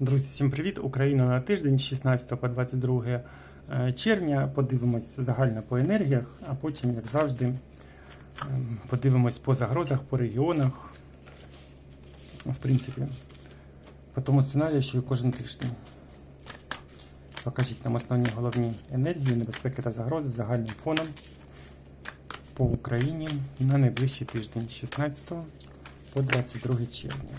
Друзі, всім привіт! Україна на тиждень з 16 по 22 е, червня. Подивимось загально по енергіях, а потім, як завжди, ем, подивимось по загрозах, по регіонах. В принципі, по тому сценарію, що і кожен тиждень. Покажіть нам основні головні енергії, небезпеки та загрози загальним фоном по Україні на найближчий тиждень з 16 по 22 червня.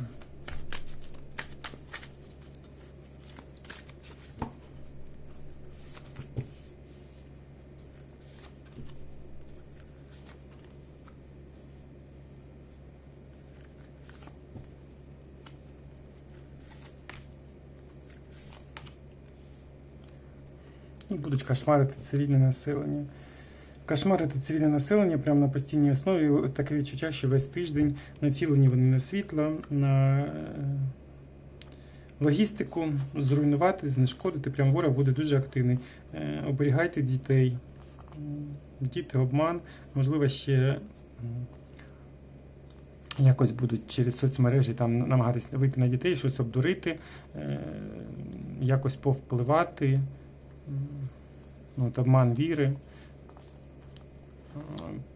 Будуть кошмарити цивільне населення. Кошмарити цивільне населення прямо на постійній основі. Таке відчуття, що весь тиждень націлені вони на світло, на е, логістику, зруйнувати, знешкодити. Прям ворог буде дуже активний. Е, Оберігайте дітей. Діти, обман, можливо, ще якось будуть через соцмережі там намагатися вийти на дітей, щось обдурити, е, якось повпливати. Ну, от обман віри, е,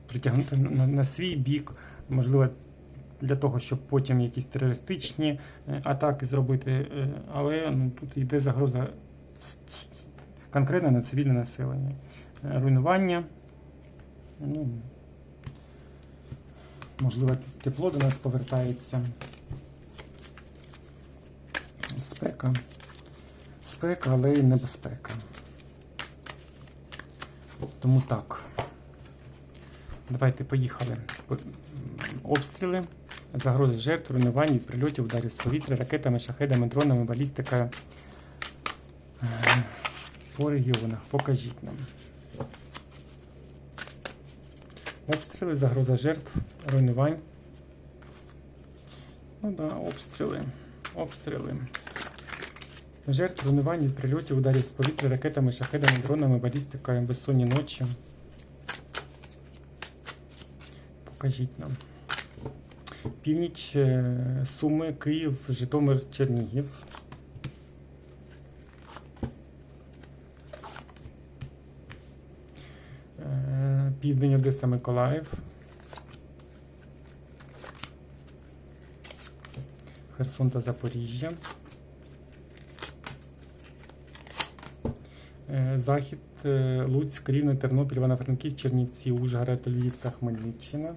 притягнути на, на свій бік, можливо, для того, щоб потім якісь терористичні е, атаки зробити. е, Але ну, тут йде загроза конкретно на цивільне населення. Руйнування. Ну, можливо, тепло до нас повертається. Спека. Спека, але й небезпека. Тому так. Давайте поїхали. Обстріли, загрози жертв, руйнувань від прильотів, ударів з повітря, ракетами, шахедами, дронами, балістика е, по регіонах. Покажіть нам. Обстріли, загроза жертв, руйнувань. Ну да, обстріли. Обстріли. Жертв руйнувань від прильотів, ударів з повітря, ракетами, шахедами, дронами, балістикою, безсонні ночі. Покажіть нам. Північ е, Суми, Київ, Житомир, Чернігів. Е, Південь Одеса, Миколаїв. Херсон та Запоріжжя. Захід, е, Луцьк, Рівне, Тернопіль, Івано-Франків, Чернівці, Ужгород, Львів та Хмельниччина.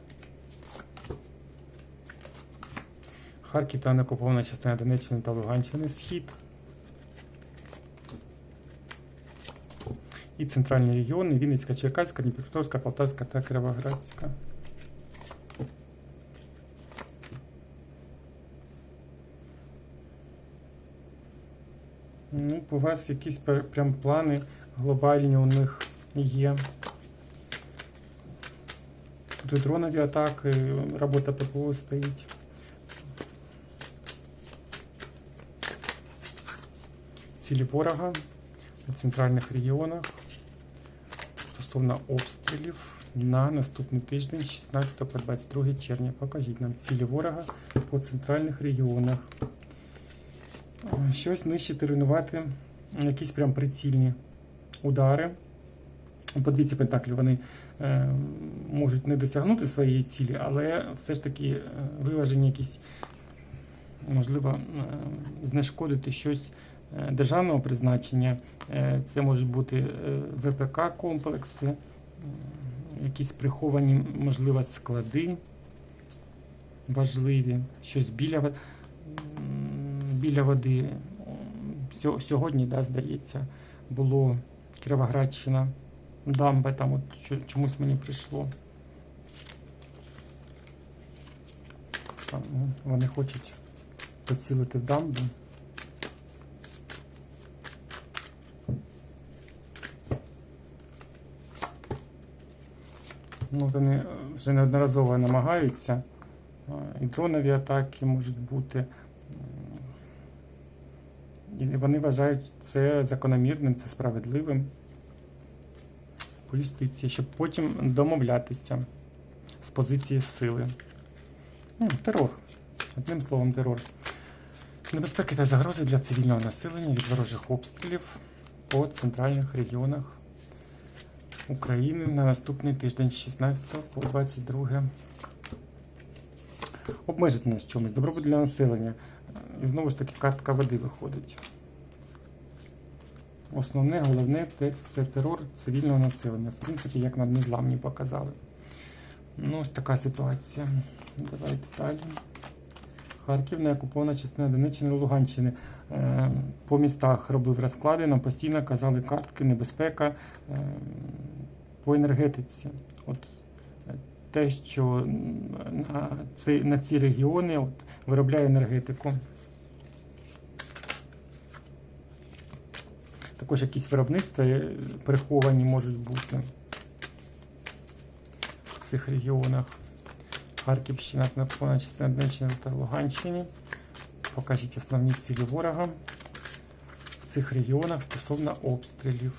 Харків та неокупована частина Донеччини та Луганщини, Схід. І центральні регіони Вінницька, Черкаська, Дніпропетровська, Полтавська та Кіровоградська. Ну, у вас якісь прям плани глобальні у них є. Тут і дронові атаки, робота ППО стоїть. Цілі ворога у центральних регіонах стосовно обстрілів на наступний тиждень 16 по 22 червня. Покажіть нам цілі ворога по центральних регіонах. Е, Щось нищити, руйнувати, якісь прям прицільні удари. По пентаклів вони е, можуть не досягнути своєї цілі, але все ж таки е, виважені якісь, можливо, е, знешкодити щось е, державного призначення. Е, це можуть бути е, ВПК-комплекси, м, якісь приховані, можливо, склади важливі, щось біля, біля води. Сьогодні, да, здається, було Кіровоградщина, дамба, там от чомусь мені прийшло. Там, ну, вони хочуть поцілити в дамбу. Ну, вони вже неодноразово намагаються. І дронові атаки можуть бути. І вони вважають це закономірним, це справедливим по юстиції, щоб потім домовлятися з позиції сили. Ну, терор. Одним словом, терор. Небезпеки та загрози для цивільного населення від ворожих обстрілів по центральних регіонах України на наступний тиждень з 16 по 22. Обмежити нас чомусь. Добробут для населення. І знову ж таки картка води виходить. Основне, головне це терор цивільного населення. В принципі, як нам незламні показали. Ну, ось така ситуація. Давайте далі. Харків не окупована частина Донеччини Луганщини. Е, По містах робив розклади, нам постійно казали картки, небезпека е, по енергетиці. От те, що на ці, на ці регіони от, виробляє енергетику. Також якісь виробництва е, приховані можуть бути в цих регіонах. Харківщина, окупована частина Донеччини та Луганщини. Покажіть основні цілі ворога в цих регіонах стосовно обстрілів.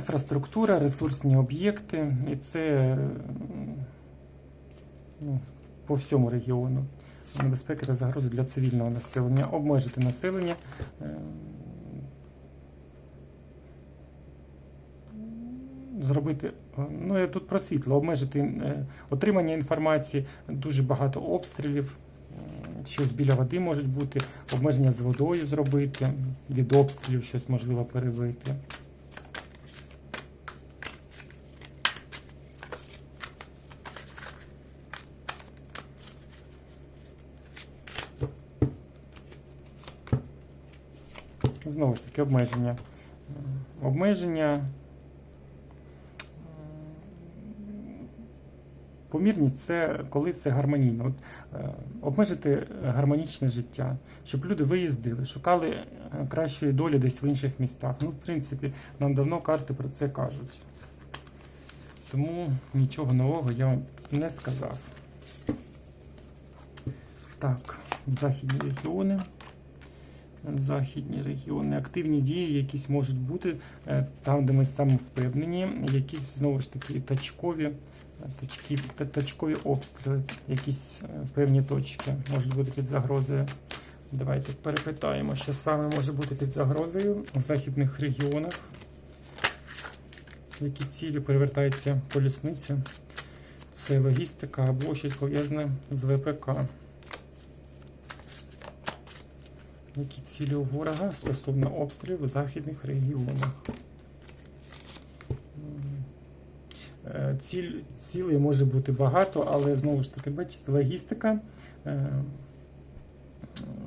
Інфраструктура, ресурсні об'єкти, і це ну, по всьому регіону. Небезпеки та загрози для цивільного населення. Обмежити населення. е, зробити, е, ну я тут про світло, обмежити е, отримання інформації, дуже багато обстрілів, щось біля води може бути, обмеження з водою зробити, від обстрілів щось можливо перебити. Знову ж таки, обмеження. Обмеження. Помірність це коли все гармонійно. От, е, обмежити гармонічне життя, щоб люди виїздили, шукали е, кращої долі десь в інших містах. Ну, в принципі, нам давно карти про це кажуть. Тому нічого нового я вам не сказав. Так, західні регіони. Західні регіони, активні дії якісь можуть бути е, там, де ми саме впевнені, якісь знову ж таки точкові, е, точки, та- точкові обстріли, якісь е, певні точки можуть бути під загрозою. Давайте перепитаємо, що саме може бути під загрозою у західних регіонах. Які цілі перевертається колісниця? Це логістика або щось пов'язане з ВПК. Які цілі у ворога стосовно обстрілів у західних регіонах? Е, Ціль, цілей може бути багато, але знову ж таки, бачите, логістика, е,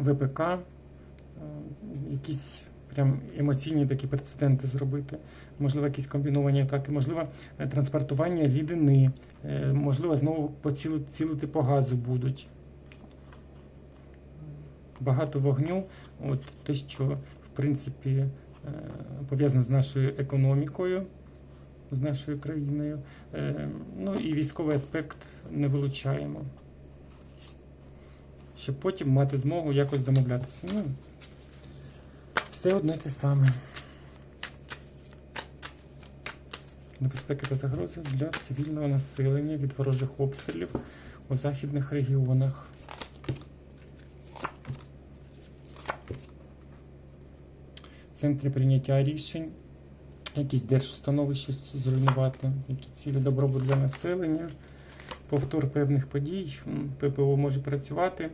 ВПК, е, якісь прям емоційні такі прецеденти зробити, можливо, якісь комбіновані атаки, можливо, транспортування рідини, можливо, знову поцілити цілити по газу будуть багато вогню, от те, що в принципі е, пов'язане з нашою економікою, з нашою країною. Е, Ну і військовий аспект не вилучаємо. Щоб потім мати змогу якось домовлятися. Ну, все одно й те саме. Небезпеки та загрози для цивільного населення від ворожих обстрілів у західних регіонах. Центрі прийняття рішень, якісь держустанови щось зруйнувати, які цілі добробут для населення, повтор певних подій. ППО може працювати,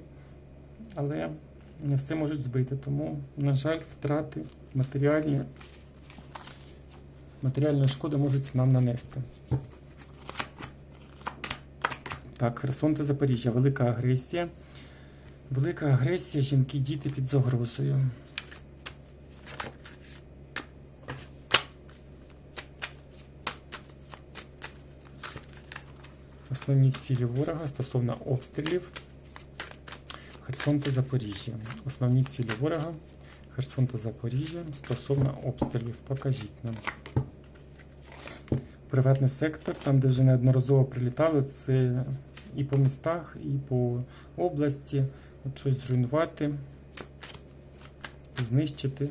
але не все можуть збити. Тому, на жаль, втрати матеріальні, матеріальної шкоди можуть нам нанести. Так, Херсон та Запоріжжя. Велика агресія. Велика агресія, жінки, діти під загрозою. Основні цілі ворога стосовно обстрілів Херсон та Запоріжжя. Основні цілі ворога Херсон та Запоріжжя стосовно обстрілів. Покажіть нам. Приватний сектор, там, де вже неодноразово прилітали, це і по містах, і по області. От щось зруйнувати, знищити.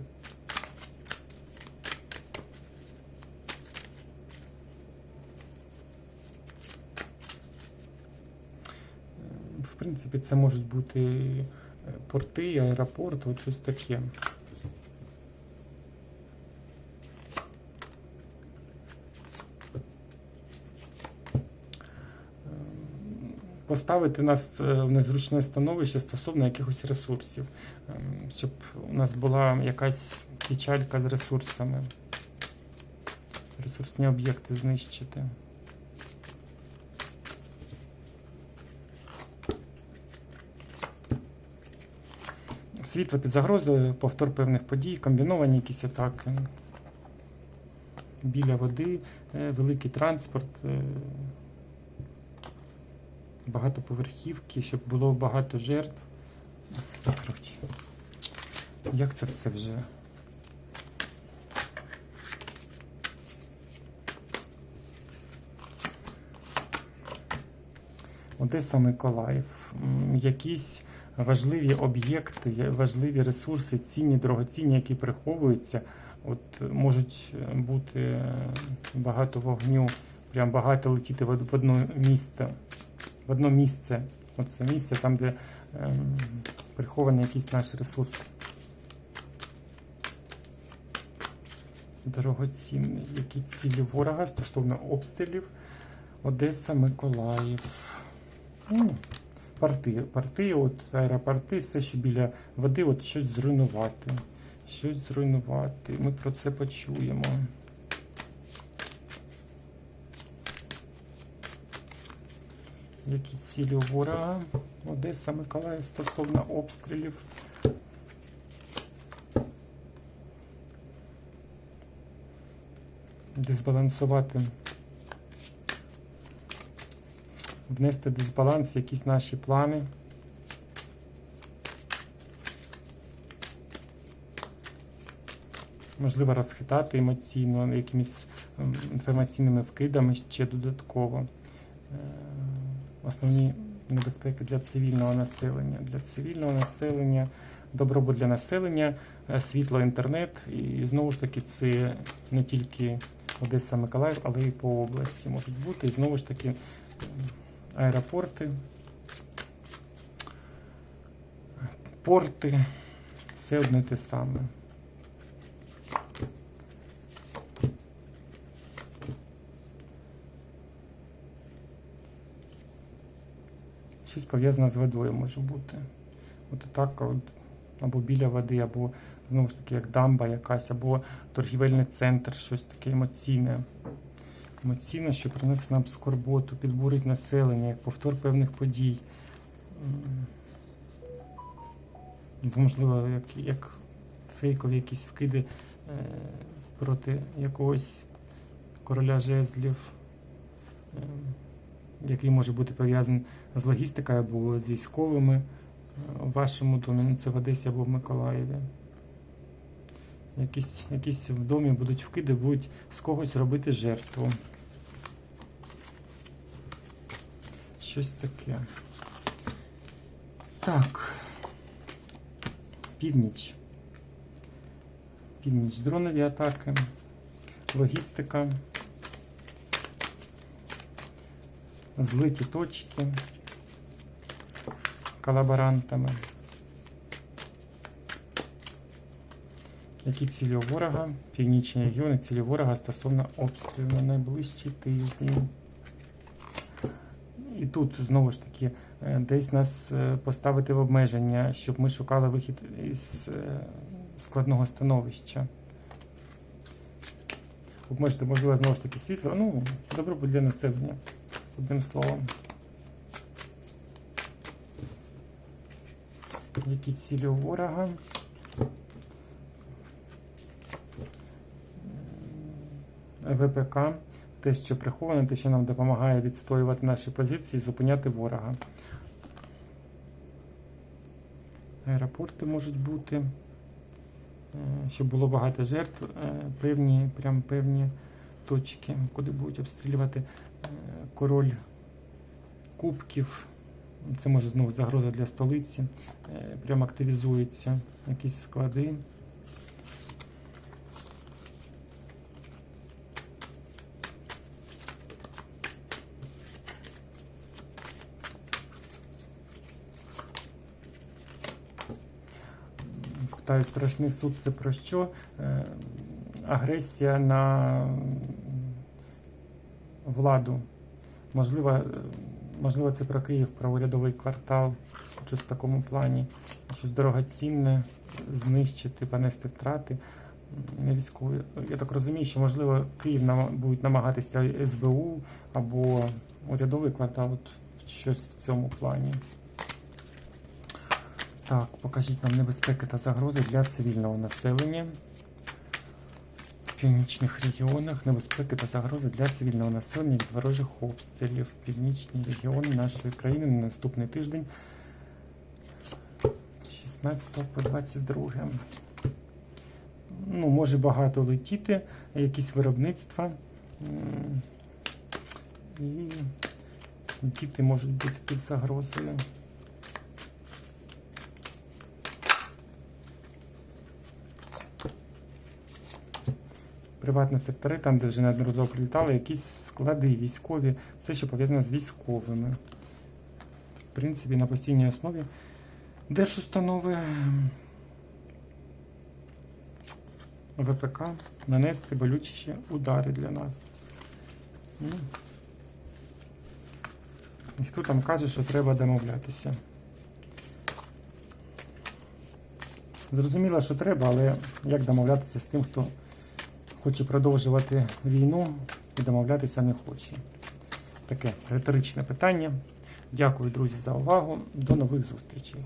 Принципі, це можуть бути е, порти, аеропорт, от щось таке. Ем, Поставити нас е, в незручне становище стосовно якихось ресурсів, Ем, щоб у нас була якась печалька з ресурсами. Ресурсні об'єкти знищити. Світло під загрозою, повтор певних подій, комбіновані якісь атаки. Біля води, е, великий транспорт, е, багатоповерхівки, щоб було багато жертв. Коротше, як це все вже? Одеса Миколаїв. Якісь важливі об'єкти, важливі ресурси, цінні, дорогоцінні, які приховуються. От можуть е, бути е, багато вогню, прям багато летіти в од- в одне місце. В одне місце. Оце місце там, де ем, прихований якийсь наш ресурс. Дорогоцінний. Які цілі ворога стосовно обстрілів Одеса, Миколаїв. Порти, порти, от аеропорти, все, що біля води, от щось зруйнувати. Щось зруйнувати. Ми про це почуємо. Які цілі у ворога? Одеса, Миколаїв стосовно обстрілів. Дезбалансувати. Внести дисбаланс, якісь наші плани. Можливо, розхитати емоційно якимись ем, інформаційними вкидами ще додатково. Е, Основні небезпеки для цивільного населення. Для цивільного населення, добробут для населення, е, світло, інтернет. І знову ж таки, це не тільки Одеса, Миколаїв, але й по області можуть бути. І знову ж таки, м, аеропорти, порти, все одне те саме. Щось пов'язане з водою може бути. От так, от, або біля води, або знову ж таки як дамба якась, або торгівельний центр, щось таке емоційне. Емоційне, що принесе нам скорботу, підбурить населення, як повтор певних подій. М. Або, можливо, як, як фейкові якісь вкиди е, проти якогось короля жезлів. Е, який може бути пов'язаний з логістикою або з військовими е, в вашому домі, ну це в Одесі або в Миколаєві. Якісь, якісь в домі будуть вкиди, будуть з когось робити жертву. Щось таке. Так. Північ. Північ. Дронові атаки, логістика. злиті точки колаборантами. Які цілі ворога? Північні регіони, цілі ворога стосовно обстрілів на найближчий тиждень. І тут знову ж таки е, десь нас е, поставити в обмеження, щоб ми шукали вихід із е, складного становища. Обмежити, можливо, знову ж таки світло. Ну, добробут для населення. Одним словом. Які цілі ворога? ВПК, те, що приховане, те, що нам допомагає відстоювати наші позиції, зупиняти ворога. Аеропорти можуть бути, е, щоб було багато жертв, е, певні, прям певні точки, куди будуть обстрілювати е, король кубків. Це може знову загроза для столиці. Е, Прям активізуються якісь склади. Питаю, страшний суд це про що? Е, агресія на владу. Можливо, е, можливо, це про Київ, про урядовий квартал, щось в такому плані, щось дорогоцінне, знищити, понести втрати. Військові. Я так розумію, що можливо Київ будуть намагатися СБУ або урядовий квартал, от щось в цьому плані. Так, покажіть нам небезпеки та загрози для цивільного населення. В північних регіонах небезпеки та загрози для цивільного населення від ворожих обстрілів. Північні регіони нашої країни на наступний тиждень з 16 по 22. Ну, може багато летіти, якісь виробництва. І діти можуть бути під загрозою. Приватні сектори, там, де вже неодноразово прилітали, якісь склади військові, все, що пов'язане з військовими. В принципі, на постійній основі держустанови ВПК нанести болючіші удари для нас. Ну, І там каже, що треба домовлятися? Зрозуміло, що треба, але як домовлятися з тим, хто хоче продовжувати війну і домовлятися не хоче? Таке риторичне питання. Дякую, друзі, за увагу. До нових зустрічей.